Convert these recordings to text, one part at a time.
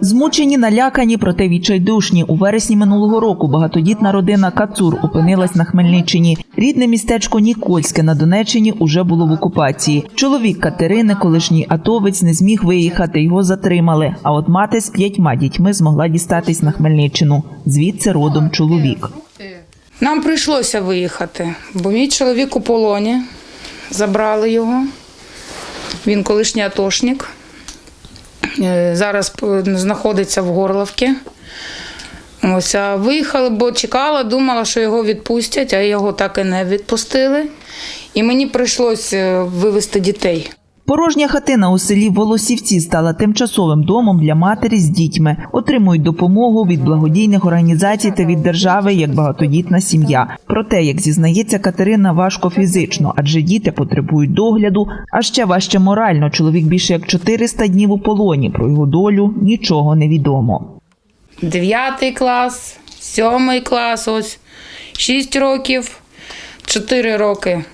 Змучені, налякані, проте відчайдушні. У вересні минулого року багатодітна родина Кацур опинилась на Хмельниччині. Рідне містечко Нікольське на Донеччині уже було в окупації. Чоловік Катерини, колишній атовець, не зміг виїхати. Його затримали. А от мати з п'ятьма дітьми змогла дістатись на Хмельниччину. Звідси родом чоловік. Нам прийшлося виїхати, бо мій чоловік у полоні, забрали його. Він колишній атошник. Е, Зараз знаходиться в Горловці. Ось, а виїхала, бо чекала, думала, що його відпустять, а його так і не відпустили. І мені прийшлося вивезти дітей. Порожня хатина у селі Волосівці стала тимчасовим домом для матері з дітьми. Отримують допомогу від благодійних організацій та від держави як багатодітна сім'я. Проте, як зізнається Катерина, важко фізично, адже діти потребують догляду, а ще важче морально. Чоловік більше як 400 днів у полоні. Про його долю нічого не відомо. Дев'ятий клас, сьомий клас, ось шість років, чотири роки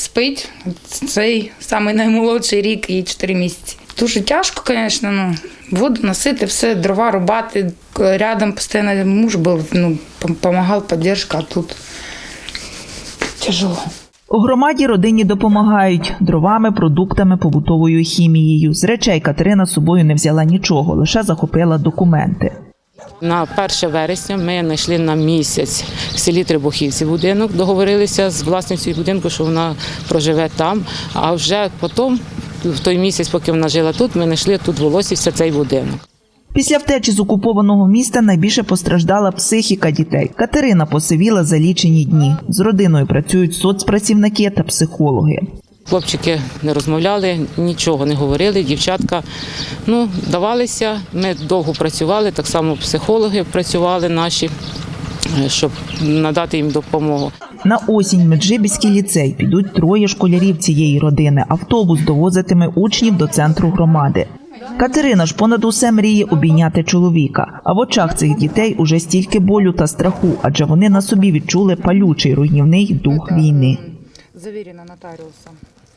спить. Цей самий наймолодший рік і чотири місяці. Дуже тяжко, звісно, ну, воду носити, все, дрова рубати. Рядом постійно муж був, ну, допомагав, підтримка, а тут тяжело. У громаді родині допомагають дровами, продуктами, побутовою хімією. З речей Катерина з собою не взяла нічого, лише захопила документи. На 1 вересня ми знайшли на місяць в селі Требухівці будинок, договорилися з власницею будинку, що вона проживе там. А вже потім, в той місяць, поки вона жила тут, ми знайшли тут в Волосівця цей будинок. Після втечі з окупованого міста найбільше постраждала психіка дітей. Катерина посивіла за лічені дні. З родиною працюють соцпрацівники та психологи. Хлопчики не розмовляли, нічого не говорили. Дівчатка ну, давалися. Ми довго працювали, так само психологи працювали наші, е, щоб надати їм допомогу. На осінь Меджибіський ліцей підуть троє школярів цієї родини. Автобус довозитиме учнів до центру громади. Катерина ж понад усе мріє обійняти чоловіка. А в очах цих дітей уже стільки болю та страху, адже вони на собі відчули палючий руйнівний дух війни. Завірена нотаріусом.